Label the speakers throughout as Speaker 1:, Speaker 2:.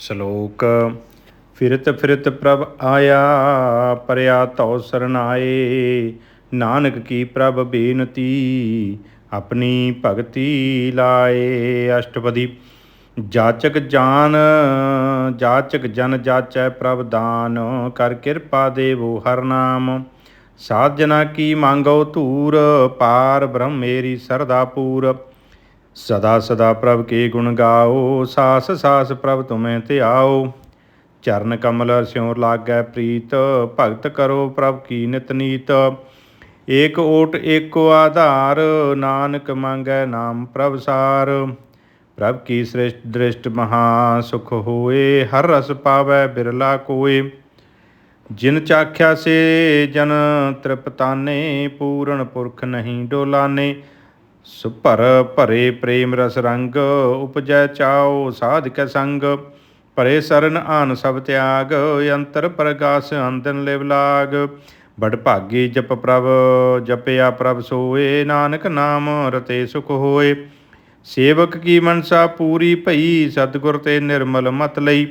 Speaker 1: ਸ਼ਲੋਕ, ਫਿਰਤ ਫਿਰਤ ਪ੍ਰਭ ਆਇਆ, ਪਰਿਆ ਤਉ ਸਰਨਾਏ। ਨਾਨਕ ਕੀ ਪ੍ਰਭ ਬੇਨਤੀ, ਆਪਣੀ ਭਗਤੀ ਲਾਏ। ਅਸ਼ਟਪਦੀ, ਜਾਚਕ ਜਾਨ, ਜਾਚਕ ਜਨ ਜਾਚੈ ਪ੍ਰਭ ਦਾਨ, ਕਰ ਕਿਰਪਾ ਦੇਵੋ ਹਰ ਨਾਮ। ਸਾਧ ਜਨਾ ਕੀ ਮੰਗੋ ਧੂਰ, ਪਾਰ ਬ੍ਰਹਮ ਮੇਰੀ ਸਰਦਾ ਪੂਰ। ਸਦਾ ਸਦਾ ਪ੍ਰਭ ਕੇ ਗੁਣ ਗਾਓ, ਸਾਸ ਸਾਸ ਪ੍ਰਭ ਤੁਮੇ ਧਿਆਓ। ਚਰਨ ਕਮਲ ਸਿਉ ਲਾਗੈ ਪ੍ਰੀਤ, ਭਗਤ ਕਰੋ ਪ੍ਰਭ ਕੀ ਨਿਤ ਨੀਤ। ਏਕ ਓਟ ਏਕੋ ਆਧਾਰ, ਨਾਨਕ ਮੰਗੈ ਨਾਮ ਪ੍ਰਭ ਸਾਰ। ਪ੍ਰਭ ਕੀ ਸ੍ਰਿਸ਼ਟ ਦ੍ਰਿਸ਼ਟ ਮਹਾ ਸੁਖ ਹੋਏ, ਹਰ ਰਸ ਪਾਵੈ ਬਿਰਲਾ ਕੋਏ। ਜਿਨ ਚਾਖਿਆ ਸੇ ਜਨ ਤ੍ਰਿਪਤਾਨੇ, ਪੂਰਨ ਪੁਰਖ ਨਹੀਂ ਡੋਲਾਨੇ। ਸੁਭਰ ਭਰੇ ਪ੍ਰੇਮ ਰਸ ਰੰਗ, ਉਪਜੈ ਚਾਓ ਸਾਧਕ ਸੰਗ। ਭਰੇ ਸਰਨ ਆਨ ਸਭ ਤਿਆਗ, ਅੰਤਰ ਪ੍ਰਗਾਸ ਅੰਦਨ ਲਿਵ ਲਾਗ। ਬੜ ਭਾਗੀ ਜਪ ਪ੍ਰਭ, ਜਪਿਆ ਪ੍ਰਭ ਸੋਏ, ਨਾਨਕ ਨਾਮ ਰਤੇ ਸੁਖ ਹੋਏ। ਸੇਵਕ ਕੀ ਮਨਸਾ ਪੂਰੀ ਭਈ, ਸਤਿਗੁਰ ਤੇ ਨਿਰਮਲ ਮਤ ਲਈ।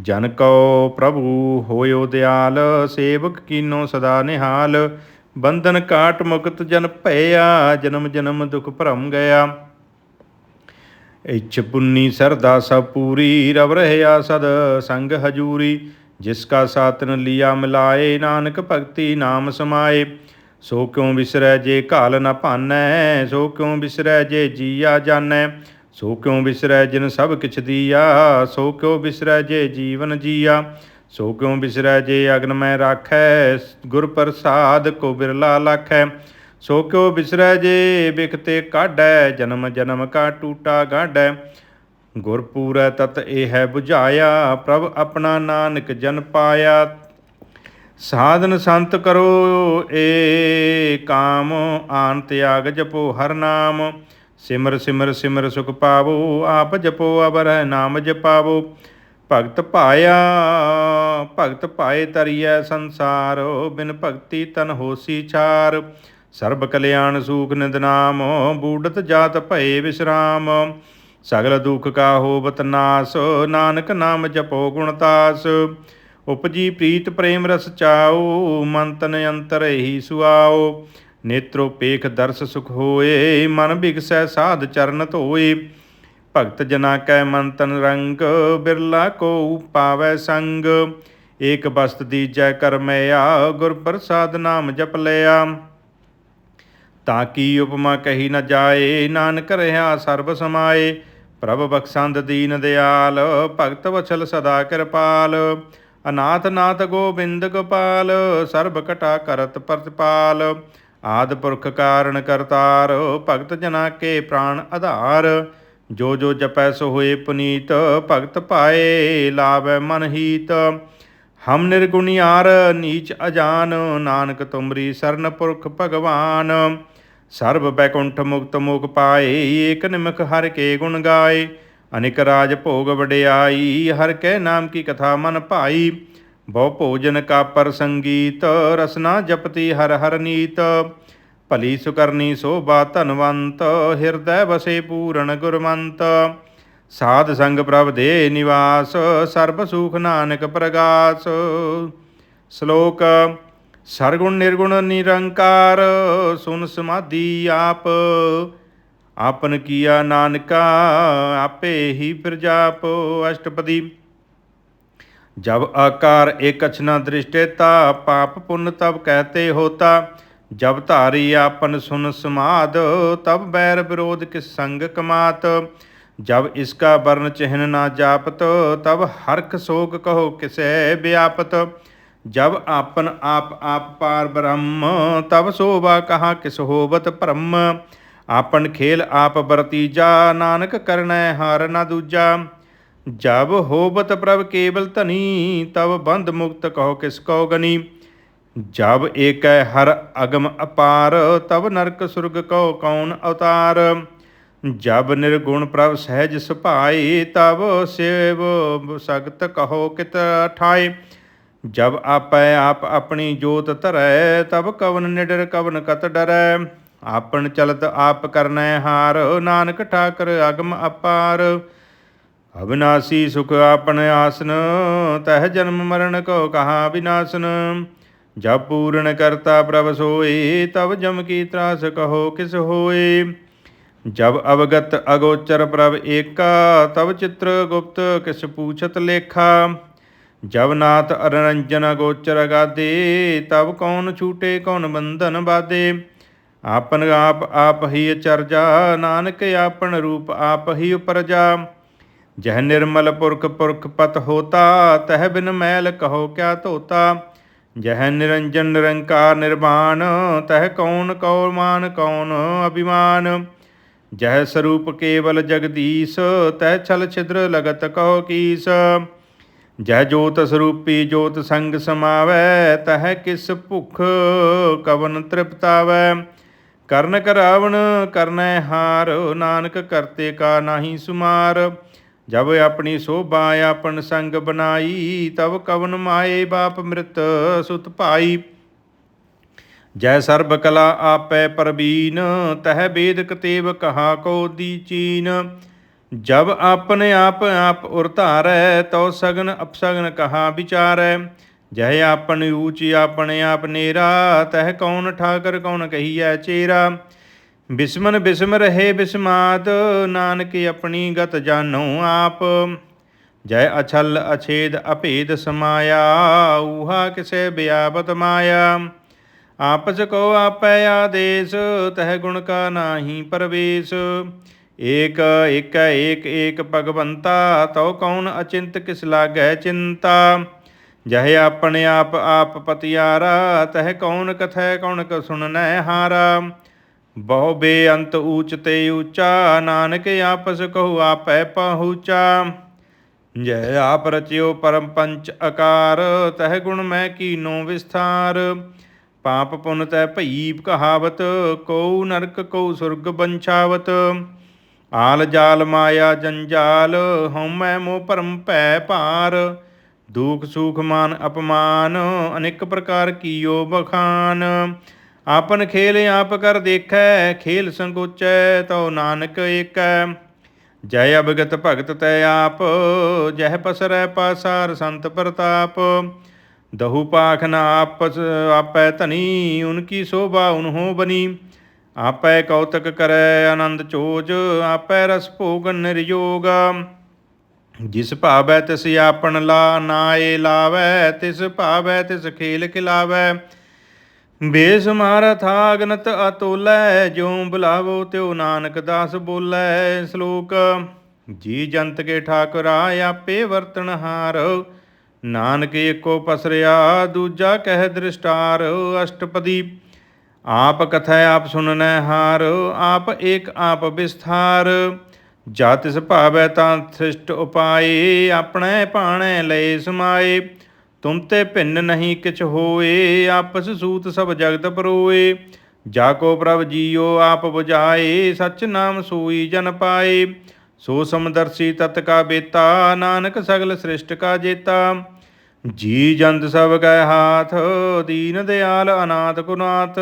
Speaker 1: ਜਨ ਕਉ ਪ੍ਰਭੂ ਹੋਇਓ ਦਿਆਲ, ਸੇਵਕ ਕੀਨੋ ਸਦਾ ਨਿਹਾਲ। ਬੰਧਨ ਕਾਟ ਮੁਕਤ ਜਨ ਭਇਆ, ਜਨਮ ਜਨਮ ਦੁਖ ਭਰਮ ਗਿਆ। ਇਛ ਪੁੰਨੀ ਸਰਦਾ ਸਭ ਪੂਰੀ, ਰਵ ਰਹਿਆ ਸਦ ਸੰਗ ਹਜੂਰੀ। ਜਿਸ ਕਾ ਸਾਤਨ ਲਿਆ ਮਿਲਾਏ, ਨਾਨਕ ਭਗਤੀ ਨਾਮ ਸਮਾਏ। ਸੋ ਕਿਉ ਵਿਸਰੈ ਜੇ ਕਾਲ ਨ ਭਾਨੈ, ਸੋ ਕਿਉ ਵਿਸਰੈ ਜੇ ਜੀਆ ਜਾਣੈ ਸੋ ਕਿਉ ਵਿਸਰੈ ਜਿਨ ਸਭ ਕਿਛ ਦੀਆ, ਸੋ ਕਿਉ ਵਿਸਰੈ ਜੇ ਜੀਵਨ ਜੀਆ। ਸੋ ਕਿਉ ਬਿਸਰੈ ਜੇ ਅਗਨ ਮੈਂ ਰਾਖੈ, ਗੁਰ ਪ੍ਰਸਾਦ ਕੋ ਬਿਰਲਾ ਲਖੈ। ਸੋ ਕਿਉ ਬਿਸਰੈ ਜੇ ਬਿਖਤੇ ਕਾਢੈ, ਜਨਮ ਜਨਮ ਕਾ ਟੂਟਾ ਗਾਢੈ। ਗੁਰ ਪੂਰੈ ਤਤ ਇਹ ਹੈ 부ਝਾਇਆ ਪ੍ਰਭ ਆਪਣਾ ਨਾਨਕ ਜਨ ਪਾਇਆ। ਸਾਧਨ ਸੰਤ ਕਰੋ, ਏ ਕਾਮ ਆਨ ਤਿਆਗ ਜਪੋ ਹਰ ਨਾਮ। ਸਿਮਰ ਸਿਮਰ ਸਿਮਰ ਸੁਖ ਪਾਵੋ, ਆਪ ਜਪੋ ਅਬਰ ਨਾਮ ਜਪਾਵੋ। ਭਗਤ ਪਾਇਆ ਭਗਤ ਪਾਏ ਤਰੀਐ ਸੰਸਾਰ, ਬਿਨ ਭਗਤੀ ਤਨ ਹੋਸੀ ਛਾਰ। ਸਰਬ ਕਲਿਆਣ ਸੂਖ ਨਿਦ ਨਾਮ, ਬੂਡਤ ਜਾਤ ਭਏ ਵਿਸਰਾਮ। ਸਗਲ ਦੁਖ ਕਾ ਹੋਵਤ ਨਾਸ, ਨਾਨਕ ਨਾਮ ਜਪੋ ਗੁਣਤਾਸ ਉਪਜੀ ਪ੍ਰੀਤ ਪ੍ਰੇਮ ਰਸ ਚਾਓ ਮਨ ਤਨ ਅੰਤਰ ਹੀ ਸੁਆਓ ਨੇਤਰੋ ਪੇਖ ਦਰਸ ਸੁਖ ਹੋਏ, ਮਨ ਬਿਗਸੈ ਸਾਧ ਚਰਨ ਧੋਏ। ਭਗਤ ਜਨਾ ਕੈ ਮਨ ਤਨ ਰੰਗ, ਬਿਰਲਾ ਕੋ ਪਾਵੈ ਸੰਗ। ਏਕ ਬਸਤ ਦੀਜੈ ਕਰਮਿਆ, ਗੁਰ ਪ੍ਰਸਾਦ ਨਾਮ ਜਪ ਲਿਆ। ਤਾਂ ਕੀ ਉਪਮਾ ਕਹੀ ਨ ਜਾਏ, ਨਾਨਕ ਰਹਾ ਸਰਬ ਸਮਾਏ। ਪ੍ਰਭ ਬਖਸ਼ੰਦ ਦੀਨ ਦਿਆਲ, ਭਗਤ ਵਛਲ ਸਦਾ ਕਿਰਪਾਲ। ਅਨਾਥ ਨਾਥ ਗੋਬਿੰਦ ਗੋਪਾਲ, ਸਰਬ ਕਟਾ ਕਰਤ ਪ੍ਰਤਪਾਲ। ਆਦ ਪੁਰਖ ਕਾਰਨ ਕਰਤਾਰ, ਭਗਤ ਜਨਾ ਕੇ ਪ੍ਰਾਨ ਆਧਾਰ। ਜੋ ਜੋ ਜਪੈ ਸੋ ਹੋਏ ਪੁਨੀਤ, ਭਗਤ ਪਾਏ ਲਾਭੈ ਮਨ ਹੀਤ। ਹਮ ਨਿਰਗੁਣਿਆਰ ਨੀਚ ਅਜਾਨ, ਨਾਨਕ ਤੁਮਰੀ ਸਰਨ ਪੁਰਖ ਭਗਵਾਨ। ਸਰਬ ਬੈਕੁੰਠ ਮੁਕਤ ਮੁਕ ਪਾਏ, ਏਕ ਨਿਮਖ ਹਰ ਕੇ ਗੁਣ ਗਾਏ। ਅਨਿਕ ਰਾਜ ਭੋਗ ਵਡਿਆਈ, ਹਰ ਕੈ ਨਾਮ ਕੀ ਕਥਾ ਮਨ ਭਾਈ। ਬਹੁ ਭੋਜਨ ਕਾ ਪਰ ਸੰਗੀਤ ਰਸਨਾ ਜਪਤੀ ਹਰ ਹਰ ਨੀਤ। ਭਲੀ ਸੁਕਰਨੀ ਸੋਭਾ ਧਨਵੰਤ, ਹਿਰਦੈ ਵਸੇ ਪੂਰਨ ਗੁਰਮੰਤ। ਸਾਧ ਸੰਗ ਪ੍ਰਭ ਦੇ ਨਿਵਾਸ, ਸਰਬ ਸੁਖ ਨਾਨਕ ਪ੍ਰਗਾਸ। ਸ਼ਲੋਕ, ਸਰਗੁਣ ਨਿਰਗੁਣ ਨਿਰੰਕਾਰ, ਸੁਨ ਸਮਾਧੀ ਆਪ। ਆਪਨ ਕੀਆ ਨਾਨਕਾ, ਆਪੇ ਹੀ ਪ੍ਰਜਾਪ ਅਸ਼ਟਪਦੀ, ਜਬ ਆਕਾਰ ਏਕ ਅਛਨਾ ਦ੍ਰਿਸ਼ਟੇਤਾ ਪਾਪ ਪੁੰਨ ਤਬ ਕਹਤੇ ਹੋਤਾ। ਜਬ ਧਾਰੀ ਆਪਨ ਸੁਨ ਸਮਾਦ, ਤਬ ਬੈਰ ਵਿਰੋਧ ਕਿਸ ਸੰਗ ਕਮਾਤ। ਜਬ ਇਸਕਾ ਵਰਨ ਚਿਹਨ ਨਾ ਜਾਪਤ, ਤਬ ਹਰਖ ਸੋਗ ਕਹੋ ਕਿਸੈ ਵਿਆਪਤ ਜਬ ਆਪਨ ਆਪ ਆਪ ਪਾਰ ਬ੍ਰਹਮ, ਤਬ ਸੋਭਾ ਕਹਾ ਕਿਸ ਹੋਵਤ ਭ੍ਰਮ। ਆਪਨ ਖੇਲ ਆਪ ਵਰਤੀਜਾ ਨਾਨਕ ਕਰਨੈ ਹਾਰ ਨਾ ਦੂਜਾ। ਜਬ ਹੋਵਤ ਪ੍ਰਭ ਕੇਵਲ ਧਨੀ, ਤਬ ਬੰਧ ਮੁਕਤ ਕਹੋ ਕਿਸ ਕੋ ਗਨੀ। ਜਬ ਏਕੈ ਹਰ ਅਗਮ ਅਪਾਰ, ਤਬ ਨਰਕ ਸੁਰਗ ਕੋ ਕੌਣ ਅਵਤਾਰ। ਜਬ ਨਿਰਗੁਣ ਪ੍ਰਭ ਸਹਿਜ ਸੁਭਾਈ, ਤਬ ਸੇਵ ਸਗਤ ਕਹੋ ਕਿਤ ਠਾਏ ਜਬ ਆਪੈ ਆਪ ਆਪਣੀ ਜੋਤ ਧਰੈ, ਤਬ ਕਵਨ ਨਿਡਰ ਕਵਨ ਕਤ ਡਰੈ। ਆਪਣ ਚਲਤ ਆਪ ਕਰਨੈ ਹਾਰ, ਨਾਨਕ ਠਾਕਰ ਅਗਮ ਅਪਾਰ। ਅਬਿਨਾਸੀ ਸੁਖ ਆਪਨ ਆਸਨ, ਤਹ ਜਨਮ ਮਰਨ ਕੋ ਕਹਾ ਵਿਨਾਸਨ ਜਬ ਪੂਰਨ ਕਰਤਾ ਪ੍ਰਭ ਸੋਏ ਤਬ ਜਮ ਕੀ ਤਰਾਸ ਕਹੋ ਕਿਸ ਹੋਏ ਜਬ ਅਵਗਤ ਅਗੋਚਰ ਪ੍ਰਭ ਏਕਾ ਤਬ ਚਿਤ੍ਰ ਗੁਪਤ ਕਿਸ ਪੂਛਤ ਲੇਖਾ ਜਬ ਨਾਥ ਅਰੰਜਨ ਅਗੋਚਰ ਅਗਾਦੇ ਤਬ ਕੌਣ ਛੂਟੇ ਕੌਣ ਬੰਧਨ ਬਾਦੇ ਆਪਨ ਆਪ ਆਪ ਹੀ ਚਰਜਾ ਨਾਨਕ ਆਪਨ ਰੂਪ ਆਪ ਹੀ ਉਪਰਜਾ ਜਹ ਨਿਰਮਲ ਪੁਰਖ ਪੁਰਖ ਪਤ ਹੋਤਾ ਤਹ ਬਿਨ ਮੈਲ ਕਹੋ ਕਿਆ ਧੋਤਾ ਜਹ ਨਿਰੰਜਨ ਨਿਰੰਕਾਰ ਨਿਰਵਾਣ ਤਹ ਕੌਣ ਕੌਣ ਮਾਨ ਕੌਣ ਅਭਿਮਾਨ? ਜਹ ਸਰੂਪ ਕੇਵਲ ਜਗਦੀਸ਼, ਤਹ ਛਲ ਛਿਦਰ ਲਗਤ ਕਹੋ ਕੀਸ। ਜਹ ਜੋਤ ਸਰੂਪੀ ਜੋਤ ਸੰਗ ਸਮਾਵੈ, ਤਹ ਕਿਸ ਭੁਖ ਕਵਨ ਤ੍ਰਿਪਤਾਵੈ? ਕਰਨ ਕਰਾਵਣ, ਕਰਨੈ ਹਾਰ, ਨਾਨਕ ਕਰਤੇ ਕਾ ਨਾਹੀ ਸੁਮਾਰ। ਜਬ ਆਪਣੀ ਸੋਭਾ ਆਪਨ ਸੰਗ ਬਨਾਈ ਤਬ ਕਵਨ ਮਾਏ ਬਾਪ ਮ੍ਰਿਤ ਸੁਤ ਭਾਈ। ਜੈ ਸਰਬ ਕਲਾ ਆਪੈ ਪਰਬੀਨ, ਤਹ ਬੇਦ ਕਤੇਬ ਕਹਾ ਕੋ ਦੀ ਚੀਨ। ਜਬ ਆਪਨੇ ਆਪ ਆਪ ਉਰ ਧਾਰੈ, ਤਉ ਸਗਨ ਅਪਸਗਨ ਕਹਾ ਵਿਚਾਰੈ। ਜਹ ਆਪਨ ਊਚ ਆਪਣੇ ਆਪ ਨੇਰਾ, ਤਹ ਕੌਣ ਠਾਕਰ ਕੌਣ ਕਹੀਐ ਚੇਰਾ। ਬਿਸਮਨ ਬਿਸਮ ਰਹੇ ਬਿਸਮਾਦ ਨਾਨਕ ਆਪਣੀ ਗਤ ਜਾਨੋ ਆਪ। ਜੈ ਅਛਲ ਅਛੇਦ ਅਭੇਦ ਸਮਾਇਆ, ਊਹਾ ਕਿਸੇ ਬਿਆਬਤ ਮਾਇਆ। ਆਪਸ ਕੋ ਆਪੈ ਆਦੇਸ, ਤਹ ਗੁਣ ਕਾ ਨਾਹੀ ਪਰਵੇਸ। ਏਕ ਏਕ ਏਕ ਏਕ ਭਗਵੰਤਾ, ਤਉ ਕੌਣ ਅਚਿੰਤ ਕਿਸ ਲਾਗੈ ਚਿੰਤਾ। ਜਹ ਆਪਣੇ ਆਪ ਆਪ ਪਤਿਆਰਾ, ਤਹ ਕੌਣ ਕਥੈ ਕੌਣ ਕ ਸੁਣਨੈ ਹਾਰਾ। ਬਹੁ ਬੇਅੰਤ ਊਚ ਤੇ ਊਚਾ ਨਾਨਕ ਆਪਸ ਕਹੂ ਆਪੈ ਪਹੁੰਚਾ। ਜੈ ਆਪ ਰਚਿਓ ਪਰਮ ਪੰਚ ਆਕਾਰ, ਤਹ ਗੁਣ ਮੈਂ ਕੀਨੋ ਵਿਸਥਾਰ। ਪਾਪ ਪੁਨ ਤੈ ਭਈ ਕਹਾਵਤ ਕੋ ਨਰਕ ਕੋ ਸੁਰਗ ਬੰਛਾਵਤ। ਆਲ ਜਾਲ ਮਾਇਆ ਜੰਜਾਲ ਹਉਮੈ ਮੋ ਭਰਮ ਭੈ ਭਾਰ। ਦੁਖ ਸੁਖ ਮਾਨ ਅਪਮਾਨ, ਅਨੇਕ ਪ੍ਰਕਾਰ ਕੀਓ ਬਖਾਨ ਆਪਨ ਖੇਲ ਆਪ ਕਰ ਦੇਖੈ, ਖੇਲ ਸੰਗੋਚੈ ਤਉ ਨਾਨਕ ਏਕੈ। ਜੈ ਅਭਗਤ ਭਗਤ ਤੈ ਆਪ, ਜਹ ਪਸਰੈ ਪਾਸਾਰ ਸੰਤ ਪ੍ਰਤਾਪ। ਦਹੂ ਪਾਖ ਨਾ ਆਪਸ, ਆਪੈ ਧਨੀ ਉਨਕੀ ਸੋਭਾ ਉਨਹੋ ਬਨੀ। ਆਪੈ ਕੌਤਕ ਕਰੈ ਆਨੰਦ ਚੋਜ, ਆਪੈ ਰਸ ਭੋਗਨ ਨਿਰਯੋਗ। ਜਿਸ ਭਾਵੈ ਤਿਸ ਆਪਣ ਲਾ, ਨਾਏ ਲਾਵੈ, ਤਿਸ ਭਾਵੈ ਤਿਸ ਖੇਲ ਖਿਲਾਵੈ। ਬੇਸਮਾਰ ਥਾਗਨਤ ਅਤੋਲੈ, ਜਿਉ ਬੁਲਾਵੋ ਤਿਉ ਨਾਨਕ ਦਾਸ ਬੋਲੈ। ਸ਼ਲੋਕ, ਜੀ ਜੰਤ ਕੇ ਠਾਕੁਰਾ ਆਪੇ ਵਰਤਨ ਹਾਰ। ਨਾਨਕ ਏਕੋ ਪਸਰਿਆ, ਦੂਜਾ ਕਹਿ ਦ੍ਰਿਸ਼ਟਾਰ। ਅਸ਼ਟਪਦੀ, ਆਪ ਕਥੈ ਆਪ ਸੁਨਨੈ ਹਾਰ, ਆਪ ਏਕ ਆਪ ਵਿਸਥਾਰ। ਜਾ ਤਿਸ ਭਾਵੈ ਤਾਂ ਸ੍ਰਿਸ਼ਟ ਉਪਾਏ, ਆਪਣੇ ਭਾਣੈ ਲਏ ਸਮਾਏ। ਤੁਮ ਤੇ ਭਿੰਨ ਨਹੀਂ ਕਿਛ ਹੋਏ, ਆਪਸ ਸੂਤ ਸਭ ਜਗਤ ਪਰੋਏ। ਜਾ ਕੋ ਪ੍ਰਭ ਜੀਓ, ਆਪ 부ਝਾਏ ਸਚ ਨਾਮ ਸੂਈ ਜਨ ਪਾਏ। ਸੋ ਸਮਦਰਸੀ ਤਤ ਕਾ ਬੇਤਾ, ਨਾਨਕ ਸਗਲ ਸ੍ਰਿਸ਼ਟ ਕਾ ਜੇਤਾ। ਜੀ ਜੰਦ ਸਭ ਕੈ ਹਾਥ, ਦੀਨ ਦਿਆਲ ਅਨਾਥ ਗੁਨਾਥ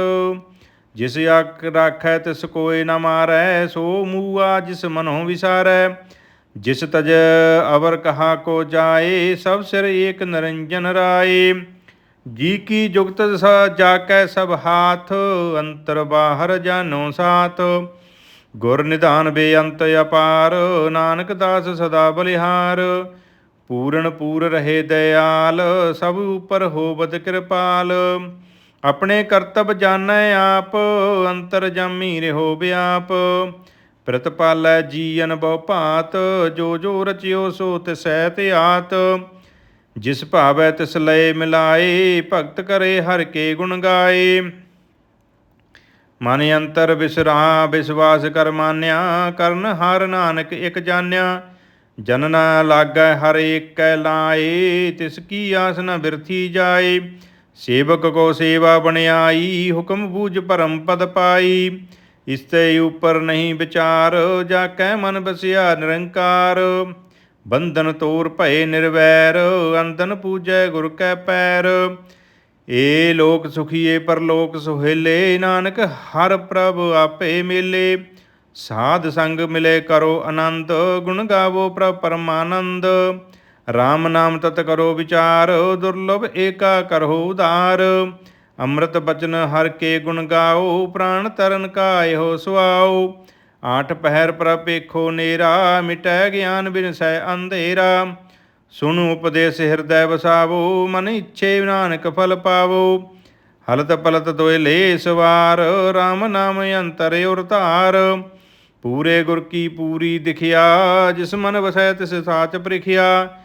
Speaker 1: ਜਿਸ ਆਖ ਰਾਖੈ ਤਿਸ ਕੋਇ ਨ ਮਾਰੈ, ਸੋ ਮੂਆ ਜਿਸ ਮਨੋ ਵਿਸਾਰੈ। ਜਿਸ ਤਜ ਅਵਰ ਕਹਾ ਕੋ ਜਾਏ, ਸਭ ਸਿਰ ਏਕ ਨਰੰਜਨ ਰਾਏ। ਜੀ ਕੀ ਜੁਗਤ ਸ ਜਾਕੈ ਸਭ ਹਾਥ, ਅੰਤਰ ਬਾਹਰ ਜਾਨੋ ਸਾਥ। ਗੁਰ ਨਿਧਾਨ ਬੇਅੰਤ ਅਪਾਰ, ਨਾਨਕ ਦਾਸ ਸਦਾ ਬਲਿਹਾਰ। ਪੂਰਨ ਪੂਰ ਰਹੇ ਦਇਆਲ, ਸਭ ਉਪਰ ਹੋਵਤ ਕਿਰਪਾਲ। ਆਪਣੇ ਕਰਤਬ ਜਾਣੈ ਆਪ, ਅੰਤਰ ਜਾਮੀ ਰਹੋ ਬਿਆਪ। ਪ੍ਰਤਪਾਲੈ ਜੀਨ ਬਹੁ ਭਾਤ, ਜੋ ਜੋ ਰਚਿਓ ਸੋ ਤਿਸੈ ਤੇ ਆਤ। ਜਿਸ ਭਾਵੈ ਤਿਸ ਲਏ ਮਿਲਾਏ, ਭਗਤ ਕਰੇ ਹਰ ਕੇ ਗੁਣ ਗਾਏ। ਮਨ ਅੰਤਰ ਵਿਸਰਾ ਵਿਸਵਾਸ ਕਰ ਮਾਨਿਆ, ਕਰਨ ਹਰ ਨਾਨਕ ਇਕ ਜਾਣਿਆ। ਜਨਨਾ ਲਾਗੈ ਹਰ ਏਕੈ ਲਾਏ, ਤਿਸ ਕੀ ਆਸ ਨ ਬਿਰਥੀ ਜਾਏ। ਸੇਵਕ ਕੋ ਸੇਵਾ ਬਣਾਈ ਹੁਕਮ ਬੂਝ ਪਰਮ ਪਦ ਪਾਈ। ਇਸ ਤੇ ਉਪਰ ਨਹੀਂ ਵਿਚਾਰ, ਜਾ ਕੈ ਮਨ ਬਸਿਆ ਨਿਰੰਕਾਰ। ਬੰਧਨ ਤੋਰ ਭਏ ਨਿਰਵੈਰ ਅੰਦਨ ਪੂਜੈ ਗੁਰ ਕੈ ਪੈਰ। ਏ ਲੋਕ ਸੁਖੀਏ ਪਰਲੋਕ ਸੁਹੇਲੇ, ਨਾਨਕ ਹਰ ਪ੍ਰਭ ਆਪੇ ਮੇਲੇ। ਸਾਧ ਸੰਗ ਮਿਲੇ ਕਰੋ ਆਨੰਦ, ਗੁਣ ਗਾਵੋ ਪ੍ਰਭ ਪਰਮਾਨੰਦ। RAM ਨਾਮ ਤਤ ਕਰੋ ਵਿਚਾਰ, ਦੁਰਲਭ ਏਕਾ ਕਰੋ ਉਦਾਰ ਅੰਮ੍ਰਿਤ ਬਚਨ ਹਰ ਕੇ ਗੁਣ ਗਾਓ, ਪ੍ਰਾਣ ਤਰਨ ਕਾਇਓ ਸੁਆਓ। ਆਠ ਪਹਿਰ ਪ੍ਰਪੇਖੋ ਨੇਰਾ, ਮਿਟੈ ਗਿਆਨ ਬਿਨਸੈ ਅੰਧੇਰਾ। ਸੁਨੁ ਉਪਦੇਸ ਹਿਰਦੈ ਵਸਾਵੋ, ਮਨ ਇੱਛੇ ਨਾਨਕ ਫਲ ਪਾਵੋ। ਹਲਤ ਪਲਤ ਦੋਇ ਲੇ ਸਵਾਰ RAM ਨਾਮ ਅੰਤਰ ਉਰ ਧਾਰ। ਪੂਰੇ ਗੁਰ ਕੀ ਪੂਰੀ ਦਿਖਿਆ, ਜਿਸ ਮਨ ਵਸੈ ਤਿਸ ਸਾਚ ਪ੍ਰਿਖਿਆ।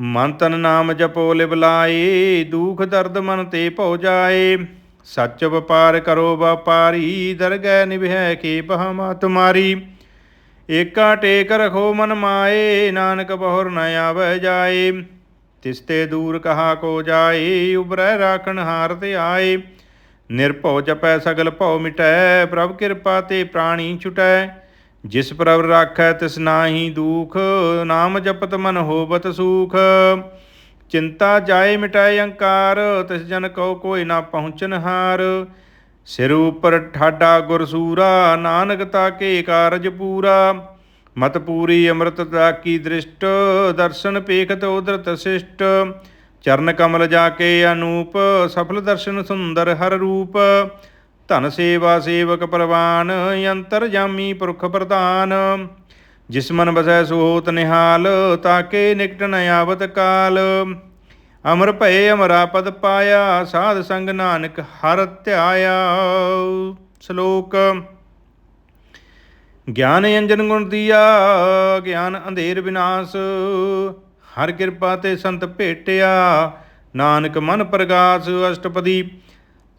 Speaker 1: ਮਨ ਤਨ ਨਾਮ ਜਪੋ ਲਿਵ ਲਾਏ, ਦੁਖ ਦਰਦ ਮਨ ਤੇ ਭਉ ਜਾਏ। ਸੱਚ ਵਪਾਰ ਕਰੋ ਵਪਾਰੀ, ਦਰਗਹਿ ਨਿਭੈ ਕੇ ਬਹਮਾ ਤੁਮਾਰੀ। ਏਕਾ ਟੇਕ ਰਖੋ ਮਨ ਮਾਏ, ਨਾਨਕ ਬਹੁਰ ਨ ਆਵੈ ਜਾਏ। ਤਿਸਤੇ ਦੂਰ ਕਹਾ ਕੋ ਜਾਏ ਉਬਰੈ ਰਾਖਣ ਹਾਰ ਤੇ ਆਏ। ਨਿਰਭਉ ਜਪੈ ਸਗਲ ਭਉ ਮਿਟੈ, ਪ੍ਰਭ ਕਿਰਪਾ ਤੇ ਪ੍ਰਾਣੀ ਛੁਟੈ। ਜਿਸ ਪ੍ਰਭ ਰਾਖੈ ਤਿਸ ਨਾਹੀ ਦੂਖ, ਨਾਮ ਜਪਤ ਮਨ ਹੋਵਤ ਸੂਖ। ਚਿੰਤਾ ਜਾਏ ਮਿਟਾਏ ਅੰਕਾਰ ਤਿਸ ਜਨ ਕਉ ਕੋਈ ਨਾ ਪਹੁੰਚਨ ਹਾਰ। ਸਿਰ ਉਪਰ ਠਾਡਾ ਗੁਰਸੂਰਾ ਨਾਨਕ ਤਾ ਕੇ ਕਾਰਜ ਪੂਰਾ। ਮਤ ਪੂਰੀ ਅੰਮ੍ਰਿਤ ਦਾ ਕੀ ਦ੍ਰਿਸ਼ਟ, ਦਰਸ਼ਨ ਪੇਖਤ ਉਦਰਤ ਸਿਸ਼ਟ। ਚਰਨ ਕਮਲ ਜਾ ਕੇ ਅਨੂਪ, ਸਫਲ ਦਰਸ਼ਨ ਸੁੰਦਰ ਹਰ ਰੂਪ। ਧਨ ਸੇਵਾ ਸੇਵਕ ਪ੍ਰਵਾਨ ਯੰਤਰ ਜਾਮੀ ਪੁਰਖ ਪ੍ਰਧਾਨ। ਜਿਸ ਮਨ ਬਸੈ ਸੋਤ ਨਿਹਾਲ, ਤਾਕੇ ਨਿਕਟ ਨ ਆਵਤ ਕਾਲ। ਅਮਰ ਭਏ ਅਮਰਾ ਪਦ ਪਾਇਆ, ਸਾਧ ਸੰਗ ਨਾਨਕ ਹਰ ਧਿਆਇਆ। ਸ਼ਲੋਕ। ਗਿਆਨ ਅੰਜਨ ਗੁਣ ਦੀਆ, ਗਿਆਨ ਅੰਧੇਰ ਵਿਨਾਸ਼। ਹਰ ਕਿਰਪਾ ਤੇ ਸੰਤ ਭੇਟਿਆ, ਨਾਨਕ ਮਨ ਪ੍ਰਗਾਸ ਅਸ਼ਟਪਦੀ।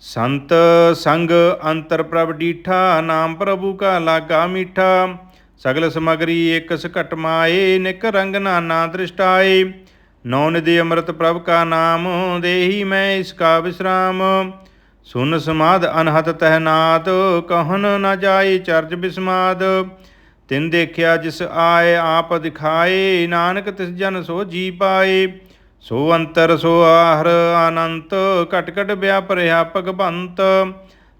Speaker 1: ਸੰਤ ਸੰਗ ਅੰਤਰ ਪ੍ਰਭ ਡੀਠਾ, ਨਾਮ ਪ੍ਰਭੂ ਕਾ ਲਾਗਾ ਮੀਠਾ। ਸਗਲ ਸਮਗਰੀ ਇਕ ਸਕਟ ਮਾਏ, ਨਿਕ ਰੰਗ ਨਾਨਾ ਦ੍ਰਿਸ਼ਟਾਏ। ਨੌ ਨਿਧि ਅੰਮ੍ਰਿਤ ਪ੍ਰਭ ਕਾ ਨਾਮ, ਦੇਹੀ ਮੈਂ ਇਸ ਕਾ ਵਿਸਰਾਮ। ਸੁਨ ਸਮਾਦ ਅਨਹਤ ਤਹਿਨਾਤ ਕਹਨ ਨ ਜਾਏ ਚਰਜ ਬਿਸਮਾਦ। ਤਿਨ ਦੇਖਿਆ ਜਿਸ ਆਏ, ਆਪ ਦਿਖਾਏ, ਨਾਨਕ ਤਿਸ ਜਨ ਸੋ ਜੀ ਪਾਏ। ਸੋ ਅੰਤਰ ਸੋ ਆਹਰ ਅਨੰਤ, ਘਟ ਘਟ ਵਿਆਪਰਿਆ ਭਗਵੰਤ।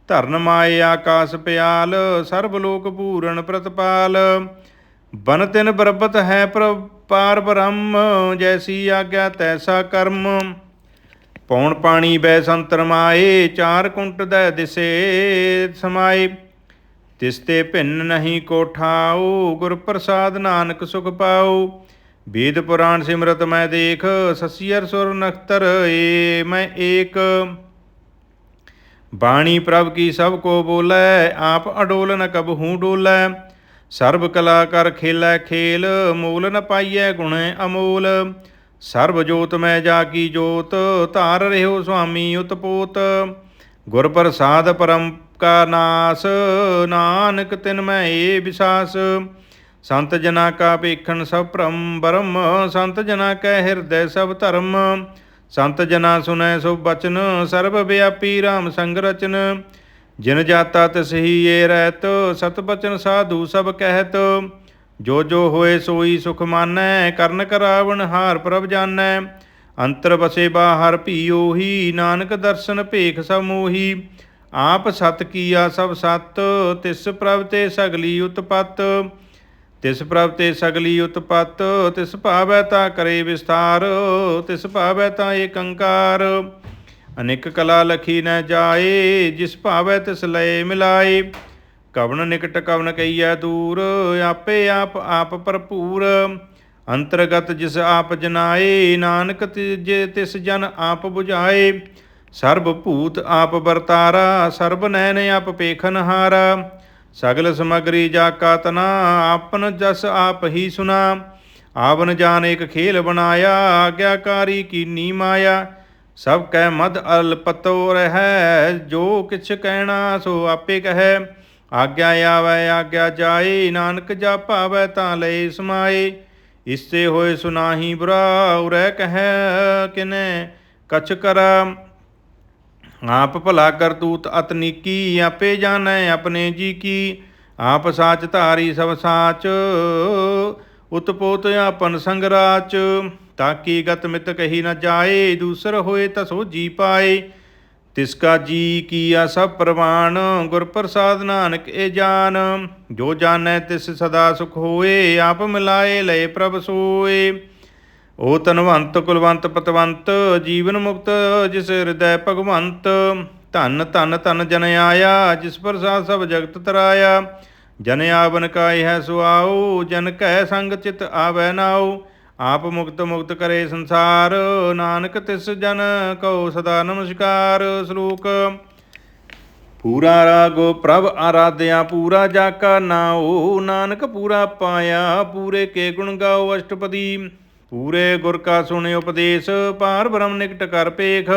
Speaker 1: ਧਰਨ ਮਾਏ ਆਕਾਸ ਪਿਆਲ, ਸਰਬ ਲੋਕ ਪੂਰਨ ਪ੍ਰਤਪਾਲ। ਬਨ ਤਿਨ ਬਰਬਤ ਹੈ ਪਾਰ ਬ੍ਰਹਮ, ਜੈਸੀ ਆਗਿਆ ਤੈਸਾ ਕਰਮ। ਪੌਣ ਪਾਣੀ ਬੈ ਸੰਤਰ ਮਾਏ, ਚਾਰ ਕੁੰਟ ਦੈ ਦਿਸੇ ਸਮਾਏ। ਤਿਸ ਤੇ ਭਿੰਨ ਨਹੀਂ ਕੋਠਾਉ, ਗੁਰ ਪ੍ਰਸਾਦ ਨਾਨਕ ਸੁਖ ਪਾਉ। ਵੇਦ ਪੁਰਾਣ ਸਿਮਰਤ ਮੈਂ ਦੇਖ ਸਸੀਰ ਸੁਰ ਨਖਤਰ ਏ ਮੈਂ ਏਕ ਬਾਣੀ ਪ੍ਰਭ ਕੀ ਸਭ ਕੋ ਬੋਲੇ ਆਪ ਅਡੋਲ ਨ ਕਬਹੂ ਡੋਲੇ ਸਰਬ ਕਲਾ ਕਰ ਖੇਲੇ ਖੇਲ ਮੂਲ ਨ ਪਾਈਐ ਗੁਣੈ ਅਮੋਲ ਸਰਬ ਜੋਤ ਮੈਂ ਜਾ ਕੀ ਜੋਤ ਧਾਰ ਰਹਿਓ ਸੁਆਮੀ ਉਤਪੋਤ ਗੁਰ ਪ੍ਰਸਾਦ ਪਰਮ ਕਾ ਨਾਸ ਨਾਨਕ ਤਿਨ ਮੈਂ ਏ ਵਿਸਾਸ ਸੰਤ ਜਨਾ ਕਾ ਵੇਖਣ ਸਭ ਭ੍ਰਮ ਬਰਮ, ਸੰਤ ਜਨਾ ਕੈ ਹਿਰਦੈ ਸਭ ਧਰਮ। ਸੰਤ ਜਨਾ ਸੁਨੈ ਸੋ ਬਚਨ, ਸਰਬ ਵਿਆਪੀ RAM ਸੰਗ ਰਚਨ। ਜਿਨ ਜਾਤਾ ਤਸਹੀ ਏ ਰਹਿਤ, ਸਤ ਬਚਨ ਸਾਧੂ ਸਭ ਕਹਿਤ। ਜੋ ਜੋ ਹੋਏ ਸੋਈ ਸੁਖ ਮਾਨੈ, ਕਰਨ ਕਰਾਵਣ ਹਾਰ ਪ੍ਰਭ ਜਾਣੈ ਅੰਤਰ ਬਸੇ ਬਾਹਰ ਭੀਓ ਹੀ, ਨਾਨਕ ਦਰਸ਼ਨ ਭੇਖ ਸਭ ਮੋਹੀ। ਆਪ ਸਤ ਕੀਆ ਸਭ ਸਤ, ਤਿਸ ਪ੍ਰਭ ਤੇ ਸਗਲੀ ਉਤਪਤ। ਤਿਸ ਪ੍ਰਭ ਤੇ ਸਗਲੀ ਉਤਪਤ, ਤਿਸ ਭਾਵੈ ਤਾ ਕਰੇ ਵਿਸਤਾਰ ਤਿਸ ਭਾਵੈ ਤਾ ਏਕੰਕਾਰ ਅਨੇਕ ਕਲਾ ਲਖੀ ਨ ਜਾਏ, ਜਿਸ ਭਾਵੈ ਤਿਸ ਲਏ ਮਿਲਾਏ। ਕਵਨ ਨਿਕਟ ਕਵਨ ਕਈਐ ਦੂਰ, ਆਪੇ ਆਪ ਆਪ ਭਰਪੂਰ। ਅੰਤਰਗਤ ਜਿਸ ਆਪ ਜਨਾਏ, ਨਾਨਕ ਜੇ ਤਿਸ ਜਨ ਆਪ 부ਝਾਏ ਸਰਬ ਭੂਤ ਆਪ ਵਰਤਾਰਾ, ਸਰਬ ਨੈਣ ਆਪ ਪੇਖਨ ਹਾਰਾ ਸਗਲ ਸਮਗਰੀ ਜਾ ਕਾਤਨਾ ਆਪਨ ਜਸ ਆਪ ਹੀ ਸੁਨਾ। ਆਵਨ ਜਾਨ ਇੱਕ ਖੇਲ ਬਣਾਇਆ, ਆਗਿਆਕਾਰੀ ਕੀਨੀ ਮਾਇਆ। ਸਭ ਕੈ ਮਦ ਅਲਪਤੋ ਰਹਿ, ਜੋ ਕਿਛ ਕਹਿਣਾ ਸੋ ਆਪੇ ਕਹੈ। ਆਗਿਆ ਆਵੈ, ਆਗਿਆ ਜਾਏ, ਨਾਨਕ ਜਾ ਭਾਵੈ ਤਾਂ ਲਈ ਸਮਾਏ। ਇਸੇ ਹੋਏ ਸੁਨਾਹੀ ਬੁਰਾ, ਉਰੈ ਕਹੈ, ਕਿਨੇ ਕਛ ਕਰ। ਆਪ ਭਲਾ ਕਰਤੂਤ ਅਤਨੀਕੀ ਆਪੇ ਜਾਣੈ ਆਪਣੇ ਜੀ ਕੀ। ਆਪ ਸਾਚ ਧਾਰੀ ਸਭ ਸਾਚ ਉਤਪੋਤ ਆਪਨ ਸੰਗਰਾਚ ਤਾਕੀ ਗਤ ਮਿਤ ਕਹੀ ਨਾ ਜਾਏ, ਦੂਸਰ ਹੋਏ ਤਸੋ ਜੀ ਪਾਏ। ਤਿਸ ਕਾ ਜੀ ਕੀਆ ਸਭ ਪ੍ਰਵਾਨ, ਗੁਰ ਪ੍ਰਸਾਦ ਨਾਨਕ ਇਹ ਜਾਨ। ਜੋ ਜਾਣੈ ਤਿਸ ਸਦਾ ਸੁਖ ਹੋਏ, ਆਪ ਮਿਲਾਏ ਲਏ ਪ੍ਰਭ ਸੋਏ। ਓ ਤਨਵੰਤ ਕੁਲਵੰਤ ਪਤਵੰਤ, ਜੀਵਨ ਮੁਕਤ, ਜਿਸ ਹਿਰਦੈ ਭਗਵੰਤ। ਧਨ ਧਨ ਧਨ ਜਨ ਆਇਆ, ਜਿਸ ਪ੍ਰਸਾਦ ਸਭ ਜਗਤ ਤਰਾਇਆ। ਜਨ ਆਵਨ ਕਾਇ ਹੈ ਸੁਆਓ ਜਨ ਕੈ ਸੰਗ ਚਿਤ ਆਵੈ ਨਾਉ। ਆਪ ਮੁਕਤ ਮੁਕਤ ਕਰੇ ਸੰਸਾਰ, ਨਾਨਕ ਤਿਸ ਜਨ ਕਉ ਸਦਾ ਨਮਸਕਾਰ। ਸ਼ਲੋਕ, ਪੂਰਾ ਰਾਗੋ ਪ੍ਰਭ ਆਰਾਧਿਆ, ਪੂਰਾ ਜਾ ਕਾ ਨਾਉ। ਨਾਨਕ ਪੂਰਾ ਪਾਇਆ, ਪੂਰੇ ਕੇ ਗੁਣ ਗਾਓ ਅਸ਼ਟਪਦੀ। ਪੂਰੇ ਗੁਰ ਕਾ ਸੁਣੇ ਉਪਦੇਸ਼ ਪਾਰ ਬ੍ਰਹਮ ਨਿਕਟ ਕਰ ਪੇਖ।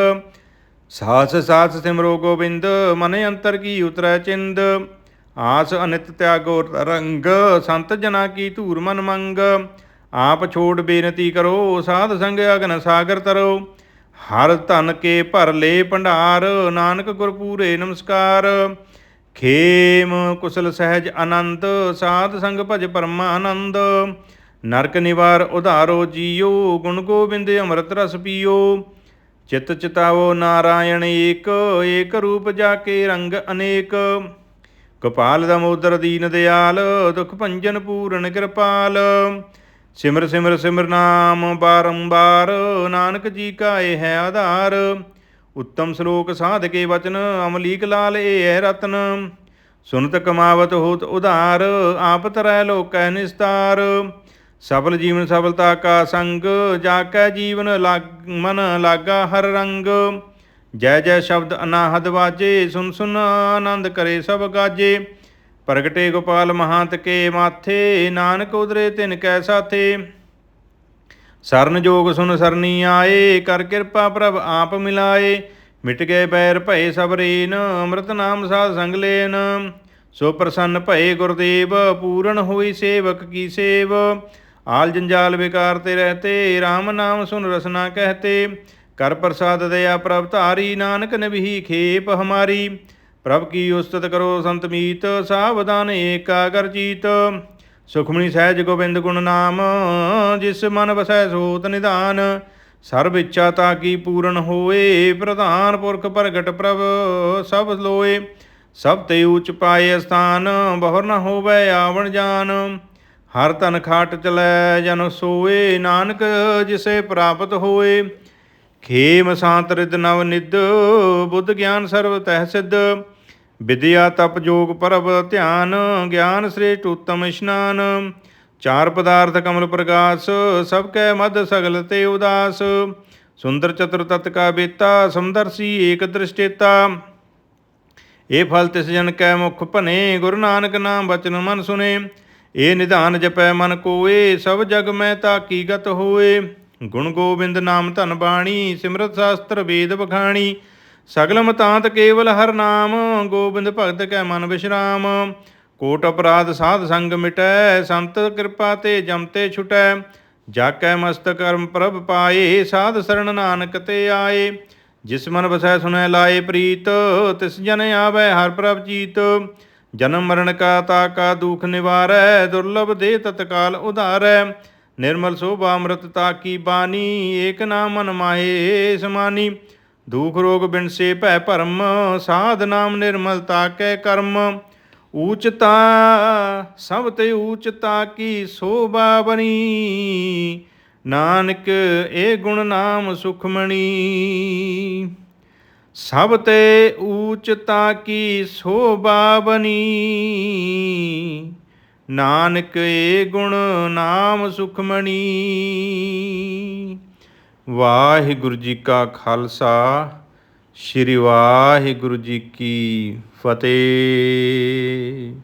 Speaker 1: ਸਾਸ ਸਾਸ ਸਿਮਰੋ ਗੋਬਿੰਦ, ਮਨ ਅੰਤਰ ਕੀ ਉਤਰੈ ਚਿੰਦ। ਆਸ ਅਨਿਤ ਤਿਆਗੋ ਰੰਗ, ਸੰਤ ਜਨਾ ਕੀ ਧੂਰ ਮਨ ਮੰਗ। ਆਪ ਛੋੜ ਬੇਨਤੀ ਕਰੋ, ਸਾਧ ਸੰਗ ਅਗਨ ਸਾਗਰ ਤਰੋ। ਹਰ ਧਨ ਕੇ ਭਰ ਲੈ ਭੰਡਾਰ, ਨਾਨਕ ਗੁਰ ਪੂਰੇ ਨਮਸਕਾਰ। ਖੇਮ ਕੁਸਲ ਸਹਿਜ ਆਨੰਦ ਸਾਧ ਸੰਗ ਭਜ ਪਰਮਾ ਆਨੰਦ ਨਰਕ ਨਿਵਾਰ ਉਧਾਰੋ ਜੀਓ, ਗੁਣ ਗੋਬਿੰਦ ਅੰਮ੍ਰਿਤ ਰਸ ਪੀਓ। ਚਿਤ ਚਿਤਾਵੋ ਨਾਰਾਇਣ ਏਕ ਏਕ ਰੂਪ ਜਾ ਕੇ ਰੰਗ ਅਨੇਕ। ਕਪਾਲ ਦਮੋਦਰ ਦੀਨ ਦਿਆਲ, ਦੁਖ ਭੰਜਨ ਪੂਰਨ ਕਿਰਪਾਲ। ਸਿਮਰ ਸਿਮਰ ਸਿਮਰ ਨਾਮ ਬਾਰੰਬਾਰ, ਨਾਨਕ ਜੀ ਕਾ ਇਹ ਹੈ ਆਧਾਰ। ਉੱਤਮ ਸ਼ਲੋਕ ਸਾਧ ਕੇ ਵਚਨ, ਅਮਲੀਕ ਲਾਲ ਇਹ ਹੈ ਰਤਨ। ਸੁਨਤ ਕਮਾਵਤ ਹੋਤ ਉਧਾਰ, ਆਪ ਤਰੈ ਲੋਕੈ ਨਿਸਤਾਰ। ਸਫਲ ਜੀਵਨ ਸਫਲਤਾ ਕਾ ਸੰਗ ਜਾ ਕੈ ਜੀਵਨ ਲਾਗ, ਮਨ ਲਾਗਾ ਹਰ ਰੰਗ। ਜੈ ਜੈ ਸ਼ਬਦ ਅਨਾਹਦ ਵਾਜੇ, ਸੁਨ ਸੁਨ ਆਨੰਦ ਕਰੇ ਸਭ ਗਾਜੇ ਪ੍ਰਗਟੇ ਗੋਪਾਲ ਮਹਾਂਤ ਕੇ ਮਾਥੇ, ਨਾਨਕ ਉਦਰੇ ਤਿਨ ਕੈ ਸਾਥੇ। ਸਰਨ ਜੋਗ ਸੁਨ ਸਰਨੀ ਆਏ, ਕਰ ਕਿਰਪਾ ਪ੍ਰਭ ਆਪ ਮਿਲਾਏ। ਮਿਟ ਗਏ ਬੈਰ ਭਏ ਸਭ ਰੇਨ, ਅੰਮ੍ਰਿਤ ਨਾਮ ਸਾਧ ਸੰਗ ਲੈਨ। ਸੋ ਪ੍ਰਸੰਨ ਭਏ ਗੁਰਦੇਵ, ਪੂਰਨ ਹੋਈ ਸੇਵਕ ਕੀ ਸੇਵ। ਆਲ ਜੰਜਾਲ ਵਿਕਾਰ ਤੇ ਰਹਤੇ RAM ਨਾਮ ਸੁਨ ਰਸਨਾ ਕਹਤੇ। ਕਰ ਪ੍ਰਸਾਦ ਦਇਆ ਪ੍ਰਭ ਧਾਰੀ, ਨਾਨਕ ਨਬੀ ਖੇਪ ਹਮਾਰੀ। ਪ੍ਰਭ ਕੀ ਉਸਤਤ ਕਰੋ ਸੰਤ ਮੀਤ, ਸਾਵਧਾਨ ਏਕਾਗਰ ਜੀਤ ਸੁਖਮਣੀ ਸਹਿਜ ਗੋਬਿੰਦ ਗੁਣ ਨਾਮ, ਜਿਸ ਮਨ ਵਸੈ ਸੋਤ ਨਿਧਾਨ। ਸਰਬ ਇੱਛਾ ਤਾ ਕੀ ਪੂਰਨ ਹੋਏ, ਪ੍ਰਧਾਨ ਪੁਰਖ ਪ੍ਰਗਟ ਪ੍ਰਭ ਸਭ ਲੋਏ। ਸਭ ਤੇ ਉੱਚ ਪਾਏ ਸਥਾਨ ਬਹੁਰ ਨ ਹੋਵੇ ਆਵਣ ਜਾਨ। ਹਰ ਤਨ ਖਾਟ ਚਲੈ ਜਨ ਸੋਏ, ਨਾਨਕ ਜਿਸੇ ਪ੍ਰਾਪਤ ਹੋਏ। ਖੇਮ ਸਾਂਤ ਰਿਦ ਨਵ ਨਿਦ ਬੁੱਧ ਗਿਆਨ ਸਰਵ ਤਹਿ ਸਿੱਧ। ਵਿਦਿਆ ਤਪ ਜੋਗ ਪਰਬ ਧਿਆਨ, ਗਿਆਨ ਸ੍ਰੇਸ਼ਟ ਉਤਮ ਇਸ਼ਨਾਨ। ਚਾਰ ਪਦਾਰਥ ਕਮਲ ਪ੍ਰਕਾਸ਼ ਸਭ ਕੈ ਮਦ ਸਗਲ ਤੇ ਉਦਾਸ। ਸੁੰਦਰ ਚਤੁਰ ਤਤ ਕਾ ਬੇਤਾ ਸਮਦਰਸੀ ਏਕ ਦ੍ਰਿਸ਼ਟੇਤਾ। ਇਹ ਫਲ ਤਿਸ ਜਨ ਕੈ ਮੁਖ ਭਨੇ, ਗੁਰੂ ਨਾਨਕ ਨਾਮ ਬਚਨ ਮਨ ਸੁਨੇ। ਏ ਨਿਧਾਨ ਜਪੈ ਮਨ ਕੋਏ, ਸਭ ਜਗ ਮੈਂ ਤਾ ਗਤ ਹੋਏ। ਗੁਣ ਗੋਬਿੰਦ ਨਾਮ ਧਨ ਬਾਣੀ, ਸਿਮਰਤ ਸ਼ਾਸਤਰ ਵੇਦ ਬਖਾਣੀ ਸਗਲ ਮਤਾਂਤ ਕੇਵਲ ਹਰ ਨਾਮ, ਗੋਬਿੰਦ ਭਗਤ ਕੈ ਮਨ ਵਿਸ਼ਰਾਮ। ਕੋਟ ਅਪਰਾਧ ਸਾਧ ਸੰਗ ਮਿਟੈ, ਸੰਤ ਕਿਰਪਾ ਤੇ ਜਮਤੇ ਛੁਟੈ। ਜਾ ਕੈ ਮਸਤ ਕਰਮ ਪ੍ਰਭ ਪਾਏ, ਸਾਧ ਸਰਣ ਨਾਨਕ ਤੇ ਆਏ। ਜਿਸ ਮਨ ਵਸੈ ਸੁਨੈ ਲਾਏ ਪ੍ਰੀਤ, ਤਿਸ ਜਨ ਆਵੈ ਹਰ ਪ੍ਰਭ ਜੀਤ। ਜਨਮ ਮਰਨ ਕਾ ਤਾ ਕਾ ਦੁਖ ਨਿਵਾਰੈ, ਦੁਰਲਭ ਦੇ ਤਤਕਾਲ ਉਧਾਰੈ। ਨਿਰਮਲ ਸੋਭਾ ਅੰਮ੍ਰਿਤ ਤਾ ਕੀ ਬਾਣੀ, ਏਕ ਨਾਮ ਮਨ ਮਾਹੇ ਸਮਾਨੀ ਦੁਖ ਰੋਗ ਬਿਨਸੇ ਭੈ ਭਰਮ, ਸਾਧ ਨਾਮ ਨਿਰਮਲਤਾ ਕੈ ਕਰਮ। ਊਚਤਾ ਸਭ ਤੇ ਊਚਤਾ ਕੀ ਸੋਭਾ ਬਣੀ। ਨਾਨਕ, ਇਹ ਗੁਣ ਨਾਮ ਸੁਖਮਣੀ ਸਭ ਤੇ ਊਚਤਾ ਕੀ ਸੋਭਾ ਬਣੀ? ਨਾਨਕ ਏ ਗੁਣ ਨਾਮ ਸੁਖਮਣੀ। ਵਾਹਿਗੁਰੂ ਜੀ ਕਾ ਖਾਲਸਾ, ਸ੍ਰੀ ਵਾਹਿਗੁਰੂ ਜੀ ਕੀ ਫਤਿਹ।